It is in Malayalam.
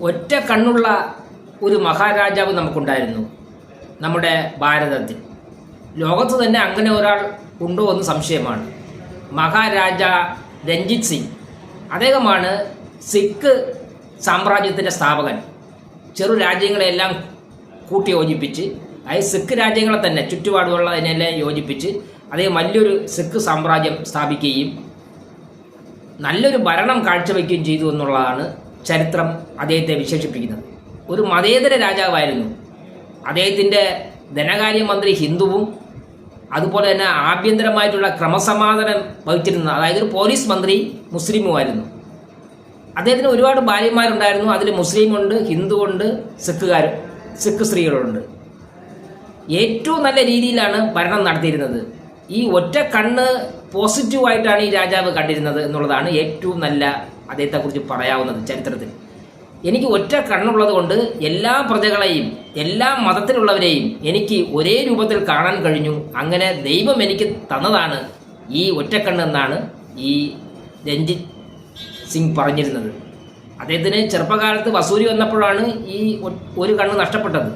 ഒറ്റ കണ്ണുള്ള ഒരു മഹാരാജാവ് നമുക്കുണ്ടായിരുന്നു. നമ്മുടെ ഭാരതത്തിൽ. ലോകത്ത് തന്നെ അങ്ങനെ ഒരാൾ ഉണ്ടോ എന്ന് സംശയമാണ്. മഹാരാജ രഞ്ജിത് സിംഗ്. അദ്ദേഹമാണ് സിഖ് സാമ്രാജ്യത്തിന്റെ സ്ഥാപകൻ. ചെറു രാജ്യങ്ങളെല്ലാം കൂട്ടി യോജിപ്പിച്ച് അതായത് സിഖ് രാജ്യങ്ങളെ തന്നെ ചുറ്റുപാടുമുള്ള അതിനെല്ലാം യോജിപ്പിച്ച് അദ്ദേഹം വലിയൊരു സിഖ് സാമ്രാജ്യം സ്ഥാപിക്കുകയും നല്ലൊരു ഭരണം കാഴ്ചവെക്കുകയും ചെയ്തു എന്നുള്ളതാണ് ചരിത്രം അദ്ദേഹത്തെ വിശേഷിപ്പിക്കുന്നത്. ഒരു മതേതര രാജാവായിരുന്നു. അദ്ദേഹത്തിന്റെ ധനകാര്യമന്ത്രി ഹിന്ദുവും അതുപോലെ തന്നെ ആഭ്യന്തരമായിട്ടുള്ള ക്രമസമാധാനം വഹിച്ചിരുന്ന അതായത് ഒരു പോലീസ് മന്ത്രി മുസ്ലിമുമായിരുന്നു. അദ്ദേഹത്തിന് ഒരുപാട് ഭാര്യമാരുണ്ടായിരുന്നു. അതിൽ മുസ്ലിമുണ്ട് ഹിന്ദുവുണ്ട് സിഖുകാർ സിഖ് സ്ത്രീകളുണ്ട്. ഏറ്റവും നല്ല രീതിയിലാണ് ഭരണം നടത്തിയിരുന്നത്. ഈ ഒറ്റ കണ്ണ് പോസിറ്റീവായിട്ടാണ് ഈ രാജാവ് കണ്ടിരുന്നത് എന്നുള്ളതാണ് ഏറ്റവും നല്ല അദ്ദേഹത്തെക്കുറിച്ച് പറയാവുന്നത് ചരിത്രത്തിൽ. എനിക്ക് ഒറ്റ കണ്ണുള്ളത് കൊണ്ട് എല്ലാ പ്രജകളെയും എല്ലാ മതത്തിലുള്ളവരെയും എനിക്ക് ഒരേ രൂപത്തിൽ കാണാൻ കഴിഞ്ഞു. അങ്ങനെ ദൈവം എനിക്ക് തന്നതാണ് ഈ ഒറ്റക്കണ്ണ് എന്നാണ് ഈ രഞ്ജിത്ത് സിംഗ് പറഞ്ഞിരുന്നത്. അദ്ദേഹത്തിന് ചെറുപ്പകാലത്ത് വസൂരി വന്നപ്പോഴാണ് ഈ ഒരു കണ്ണ് നഷ്ടപ്പെട്ടത്.